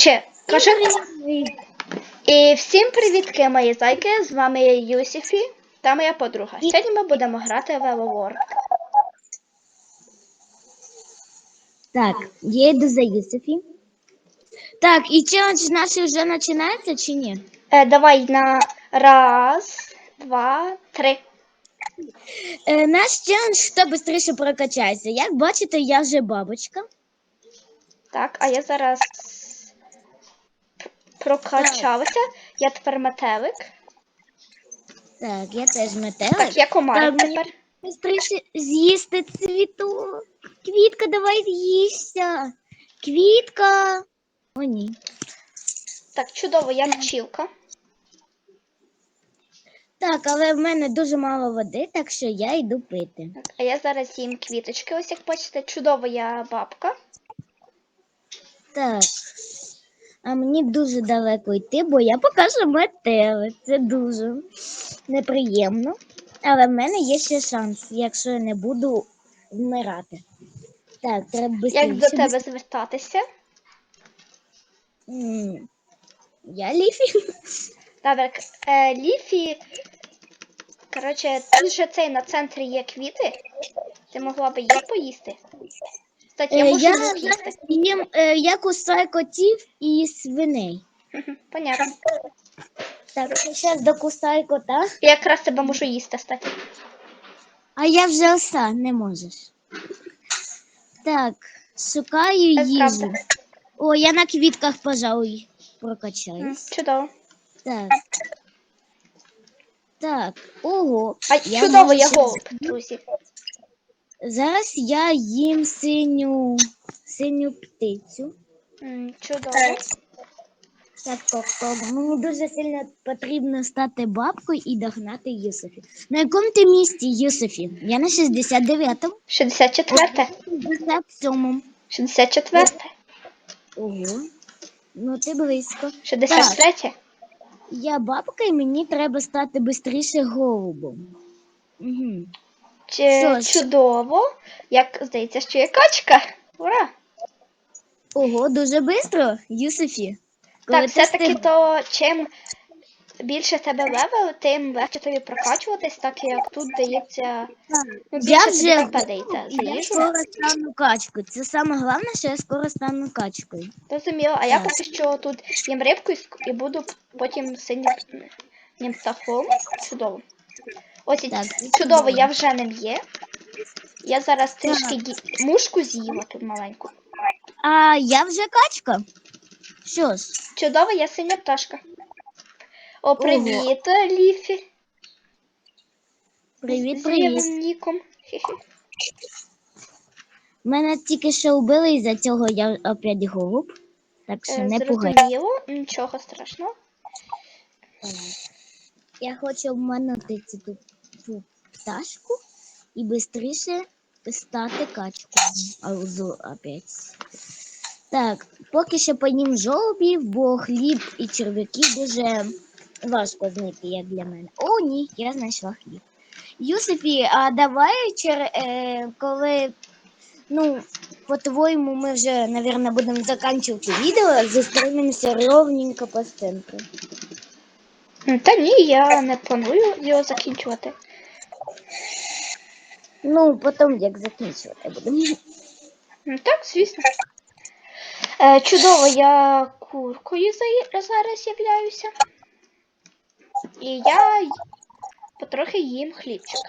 Коротше. Привіт. І всім привітки, мої зайки. З вами я Юсіфі та моя подруга. Сьогодні ми будемо грати в World. Так, я йду за Юсифі. Так, і челендж наш вже починається чи ні? Е, давай на раз, два, три. Е, наш челендж хто швидше прокачається. Як бачите, я вже бабочка. Так, а я зараз прокачалася. Я тепер метелик. Так, я теж метелик. Так, я комар Так, тепер. Быстріше з'їсти цвіток. Квітка, давай з'їсться. Квітка. О, ні. Так, чудово, я пчілка. Так, але в мене дуже мало води, так що я йду пити. Так, а я зараз їм квіточки. Ось як бачите, чудово я бабка. Так. А мені дуже далеко йти, бо я покажу метелик. Це дуже неприємно. Але в мене є ще шанс, якщо я не буду вмирати. Так, треба Як до тебе звертатися? М, Я ліфі. Добре, е, Ліфі. Коротше, тут же цей на центрі є квіти. Ти могла би їх поїсти. Кстати, я Е, можу Я зараз їм, е, я кусаю котів і свиней. Понятно. Так, зараз докусаю кота. Я якраз тебе можу їсти, кстати. А я вже оса, не можеш. Так, шукаю Це їжу. правда. О, я на квітках, пожалуй, М, прокачаюсь. Чудово. Так. Так, ого. А Я чудово, можу я ще- голуб, друзі. Зараз я їм синю, синю птицю. М, Чудово. Так, так, так. Мені дуже сильно потрібно стати бабкою і догнати Юсофі. На якому ти місці, Юсофі? Я на 69-му, 64. 67-му. 64. Ого. Ну, ти близько. 63. Я бабка, і мені треба стати швидше голубом. Угу. Чи чудово. Як здається, що є качка. Ура! Ого, дуже швидко. Коли Так, все-таки то чим більше тебе левел, тим легше тобі прокачуватись, так як тут дається. Ну, більше Я вже ХП дається за я їжу. скоро стану качкою. Це саме головне, що я скоро стану качкою. Розуміло, а я Так. поки що тут їм рибку і ск- і буду потім синім птахом. Чудово. Ось Так, чудово, я вже ним є. Я зараз трішки ї- мушку з'їла тут маленьку. А я вже качка. Що ж, Чудово, я синя пташка. О, привіт, Ліфі. привіт, З привіт. лівим ніком. Мене тільки що вбили, і за цього я опять голуб. Так що Е, не пугай. Нічого страшного. Я хочу обманути цю ту, ту пташку і швидше стати качкою. Опять. Так, поки що поїм жолобів, бо хліб і черв'яки дуже важко знайти, як для мене. О, ні, я знайшла хліб. Юсифі, а давай чер... е, коли, ну, по-твоєму, ми вже, мабуть, будемо закінчувати відео, зустрінемося ровненько по. М, Та ні, я не планую його закінчувати. Ну, потім як закінчувати будемо. М, Так, звісно. Е, чудово, я куркою зараз являюся. І я потрохи їм хлібчик.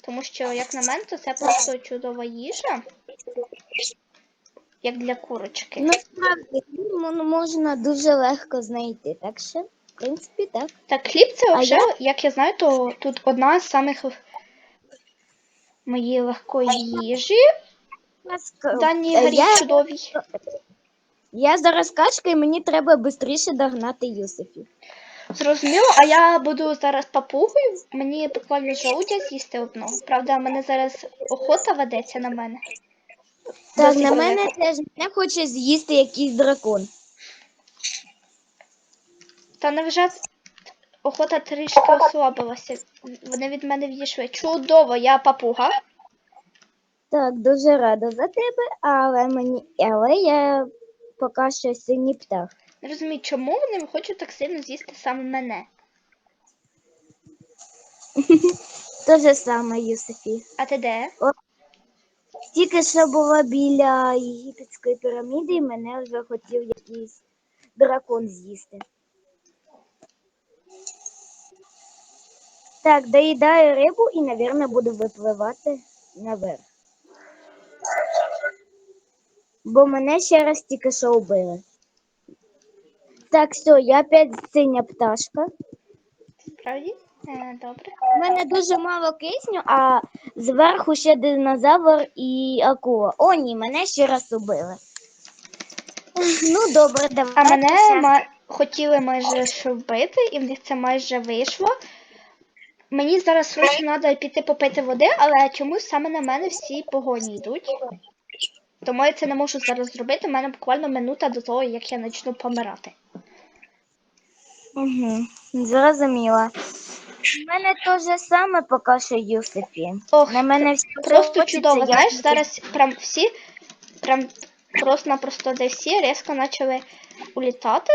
Тому що, як на мене, то це просто чудова їжа. Як для курочки. Ну, справді, ну, можна дуже легко знайти, так що, в принципі, так. Так, хліб це вже, я- як я знаю, то тут одна з самих моєї легкої їжі. Дані Е, гарі я, чудовій. я зараз качка і мені треба швидше догнати Юсифів. Зрозуміло, а я буду зараз папугою. Мені буквально жовтя з'їсти одного. Правда, мене зараз охота ведеться на мене. Так, на мене теж не хоче з'їсти якийсь дракон. Та невже охота трішки ослабилася. Вони від мене відійшли. Чудово, я папуга. Так, дуже рада за тебе, але мені. Але я поки що синій птах. Не розумію, чому вони хочуть так сильно з'їсти саме мене. Те же саме, Юсифі. А ти де? Тільки що була біля єгипетської піраміди, і мене вже хотів якийсь дракон з'їсти. Так, доїдаю рибу і, мабуть, буду випливати наверх. Бо мене ще раз тільки що вбили. Так, все, я опять синя пташка. Справді? Е, добре. У мене дуже мало кисню, а зверху ще динозавр і акула. О, ні, мене ще раз убили. Ну, добре, давай. А мене ма... хотіли майже вбити, і в них це майже вийшло. Мені зараз срочно треба піти попити води, але чомусь саме на мене всі погоні йдуть. Тому я це не можу зараз зробити. У мене буквально минута до того, як я почну помирати. Угу, зрозуміла. У мене те же саме поки що Юсифі. Ох, На мене всі Просто хочеться, чудово. Знаєш, зараз прям всі, прям просто-напросто де всі різко почали улітати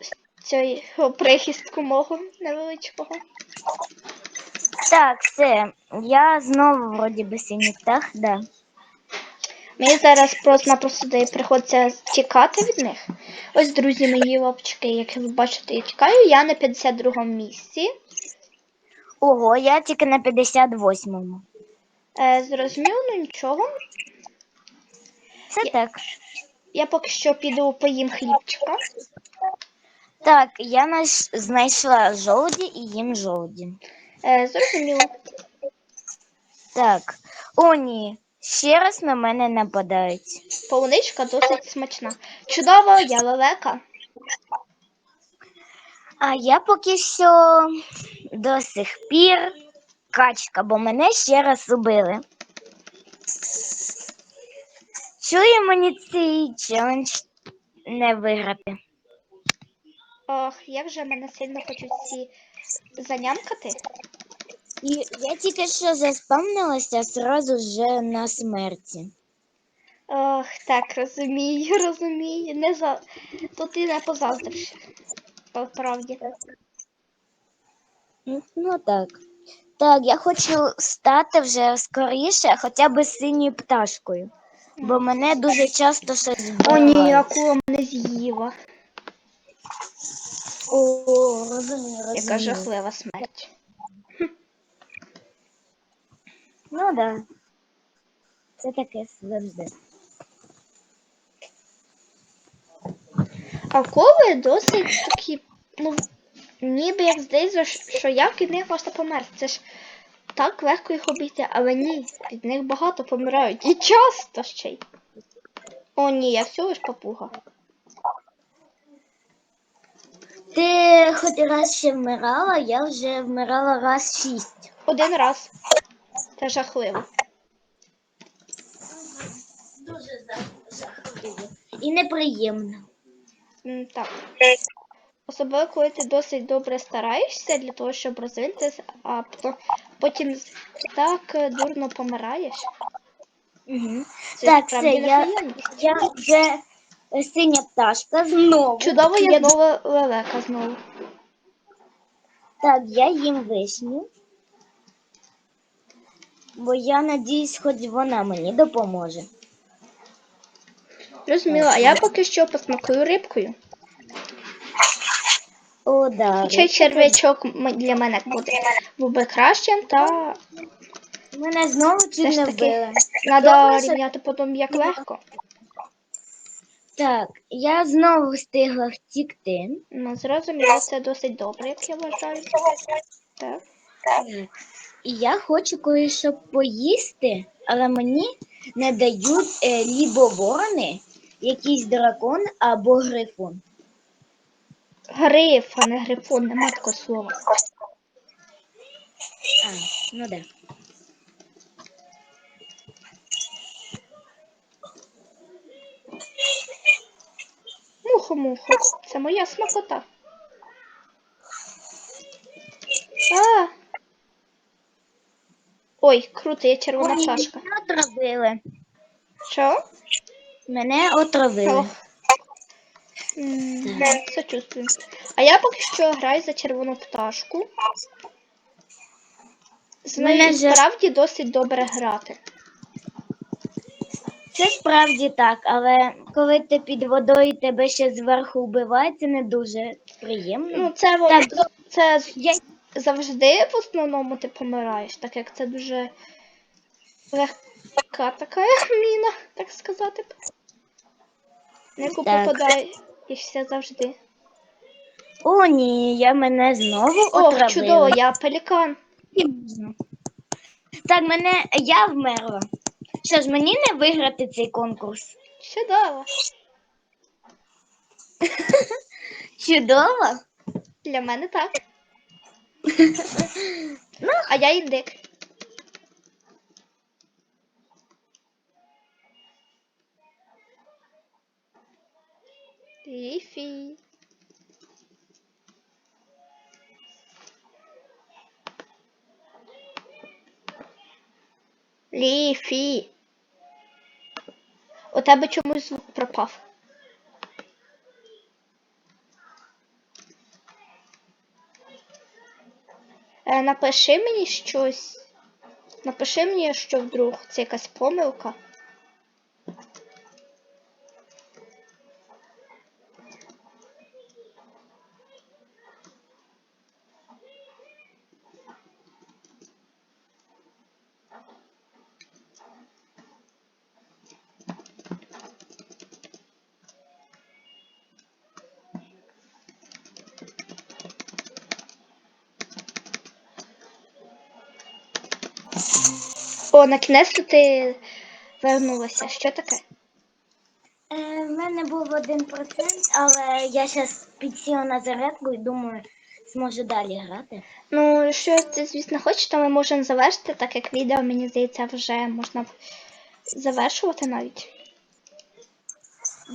з цього прихистку мого невеличкого. Так, все. Я знову вроді би синій птах, да. Мені зараз просто-напросто приходиться тікати від них. Ось, друзі, мої лапчики, як ви бачите, я тікаю. Я на 52 місці. Ого, я тільки на 58-му. Е, зрозуміло, ну нічого. Це так. Я поки що піду поїм хлібчика. Так, я знайшла жолуді і їм жолуді. Е, зрозуміло. Так. О, ні. Ще раз на мене нападають. Полуничка досить смачна. Чудово, я лелека. А я поки що до сих пір качка, бо мене ще раз убили. Чує мені цей челендж не виграти. Ох, як же мене сильно хочуть всі занямкати. І я тільки що заспавнилася зразу вже на смерті. Ох, так, розумію, розумію. Не за... Тут ти не позаздриш. По правді. Ну так. Так, я хочу стати вже скоріше, хоча б синьою пташкою. Бо мене дуже часто щось О, ні, акула мене з'їла. О, розумію, Яка жахлива смерть. Ну да. Це таке завжди. Акули досить такі, ну, ніби як здається, що як від них можна померти. Це ж так легко їх обійти, але ні, від них багато помирають. І часто ще й. О, ні, я всього лиш папуга. Ти хоч раз ще вмирала, я вже вмирала раз шість. Один раз. Це жахливо. Дуже жахливо. І неприємно. М, Так. Особливо, коли ти досить добре стараєшся для того, щоб розвинутися, а по- потім так е, дурно помираєш. Угу. Це Так, справді все, я- неприємність. Я вже е, синя пташка знову. Чудово, я Я- знову лелека знову. Так, я їм вишню. Бо я надіюсь, хоч вона мені допоможе. Розуміло, а я поки що посмакую рибкою. О, да. Хоча черв'ячок для мене буде був би кращим, та Мене знову ж не вбили. треба рівняти потім як легко. Так, я знову встигла втікти. Ну, зрозуміло, це досить добре, як я вважаю. Так. І я хочу кое-що поїсти, але мені не дають е, лібо ворони, якийсь дракон або грифон. Гриф, а не грифон, нема такого слова. А, ну да. Мухо-мухо, це моя смакота. А! Ой, круто, є червона Ой, пташка. Мене отравили. Що? Мене отравили. М, Сочувствую. А я поки що граю за червону пташку. З Мене нею справді досить добре грати. Це справді так, але коли ти під водою тебе ще зверху вбивають, це не дуже приємно. Ну, це, во- Так. це з- Я завжди в основному ти помираєш, так як це дуже легка така міна, так сказати. На яку Так. попадаєшся завжди. О, ні, я мене знову О, чудово, я пелікан. Не. Так, мене я вмерла. Що ж, мені не виграти цей конкурс? Чудово. Чудово. Для мене так. А я індик. Ліфі. Ліфі. У тебе чомусь звук пропав. Напиши мені щось. Напиши мені, що вдруг це якась помилка. О, на кінець ти вернулася. Що таке? Е, в мене був один процент, але я зараз підсіла на зарядку і думаю, зможу далі грати. Ну, якщо ти, звісно, хочеш, то ми можемо завершити, так як відео, мені здається, вже можна завершувати навіть.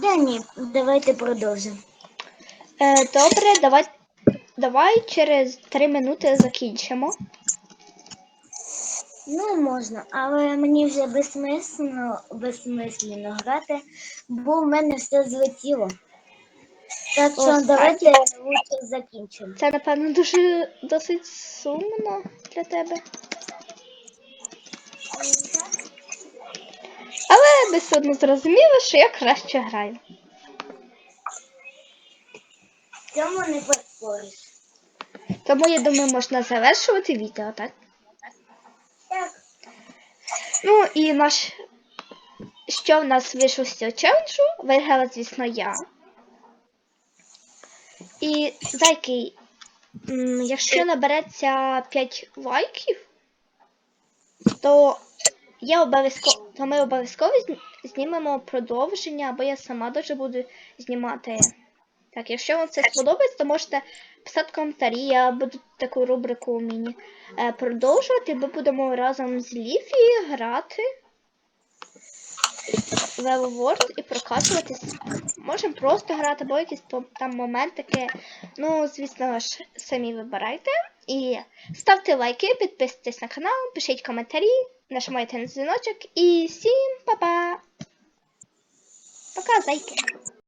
Да ні, давайте продовжимо. Е, добре, давай, давай через 3 минути закінчимо. Ну, можна, але мені вже безсмислено, безсмислено грати, бо в мене все злетіло. Так що О, давайте лучше закінчимо. Це, напевно, дуже досить сумно для тебе. Але все одно зрозуміли, що я краще граю. Цьому не поспориш. Тому я думаю, можна завершувати відео? Так. Ну і наш. Що в нас вийшло з цього челенджу? Виграла, звісно, я. І зайки, якщо набереться 5 лайків, то я обов'язково, то ми обов'язково знімемо продовження, або я сама дуже буду знімати. Так, якщо вам це сподобається, то можете писати коментарі, я буду таку рубрику міні е, продовжувати. Ми будемо разом з Ліфі грати в World і прокачуватись. Можемо просто грати, або якісь там моментики. Ну, звісно ж, самі вибирайте. І ставте лайки, підписуйтесь на канал, пишіть коментарі, нажимайте на дзвіночок і всім па-па! Пока, зайки!